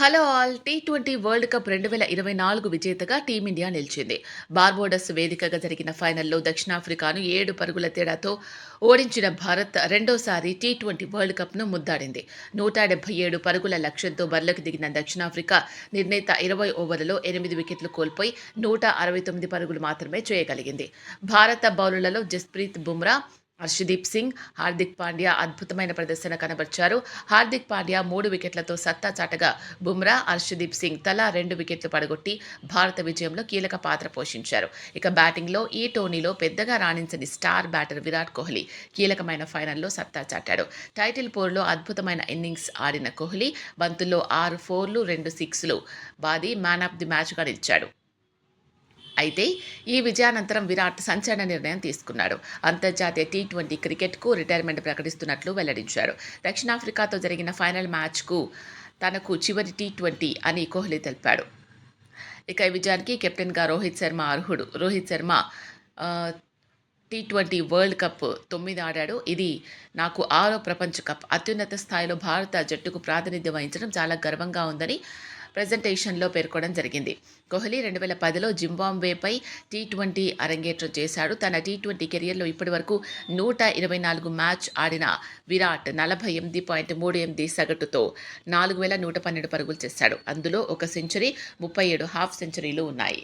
Hello all T twenty world cup రెండు వేల ఇరవై నాలుగు విజేతగా టీమిండియా నిలిచింది. బార్బోడస్ వేదికగా జరిగిన ఫైనల్లో దక్షిణాఫ్రికాను ఏడు పరుగుల తేడాతో ఓడించిన భారత్ రెండోసారి టీ ట్వంటీ వరల్డ్ కప్ను ముద్దాడింది. నూట డెబ్బై ఏడు పరుగుల లక్ష్యంతో బరిలోకి దిగిన దక్షిణాఫ్రికా నిర్ణీత ఇరవై ఓవర్లలో ఎనిమిది వికెట్లు కోల్పోయి నూట అరవై తొమ్మిది పరుగులు మాత్రమే చేయగలిగింది. భారత బౌలర్లలో జస్ప్రీత్ బుమ్రా హర్షదీప్ సింగ్ హార్దిక్ పాండ్యా అద్భుతమైన ప్రదర్శన కనబర్చారు. హార్దిక్ పాండ్యా మూడు వికెట్లతో సత్తా చాటగా బుమ్రా హర్షదీప్ సింగ్ తలా రెండు వికెట్లు పడగొట్టి భారత విజయంలో కీలక పాత్ర పోషించారు. ఇక బ్యాటింగ్లో ఈ టోర్నీలో పెద్దగా రాణించని స్టార్ బ్యాటర్ విరాట్ కోహ్లీ కీలకమైన ఫైనల్లో సత్తా చాటాడు. టైటిల్ పోర్లో అద్భుతమైన ఇన్నింగ్స్ ఆడిన కోహ్లీ బంతుల్లో ఆరు ఫోర్లు రెండు సిక్స్లు బాది మ్యాన్ ఆఫ్ ది మ్యాచ్గా నిలిచాడు. అయితే ఈ విజయానంతరం విరాట్ సంచలన నిర్ణయం తీసుకున్నాడు. అంతర్జాతీయ టీ ట్వంటీ క్రికెట్కు రిటైర్మెంట్ ప్రకటిస్తున్నట్లు వెల్లడించారు. దక్షిణాఫ్రికాతో జరిగిన ఫైనల్ మ్యాచ్కు తనకు చివరి టీ ట్వంటీ అని కోహ్లీ తెలిపాడు. ఇక ఈ విజయానికి కెప్టెన్గా రోహిత్ శర్మ అర్హుడు. Rohit Sharma T twenty world cup తొమ్మిది ఆడాడు. ఇది నాకు ఆరో ప్రపంచ కప్. అత్యున్నత స్థాయిలో భారత జట్టుకు ప్రాతినిధ్యం వహించడం చాలా గర్వంగా ఉందని ప్రజెంటేషన్లో పేర్కొనడం జరిగింది. కోహ్లీ రెండు వేల పదిలో జింబాబ్వేపై టీ ట్వంటీ అరంగేట్రం చేశాడు. తన టీ ట్వంటీ కెరియర్లో ఇప్పటి వరకు నూట ఇరవై నాలుగు మ్యాచ్ ఆడిన విరాట్ నలభై ఎనిమిది పాయింట్ మూడు ఎనిమిది సగటుతో నాలుగు వేల నూట పన్నెండు పరుగులు చేశాడు. అందులో ఒక సెంచరీ ముప్పై ఏడు హాఫ్ సెంచరీలు ఉన్నాయి.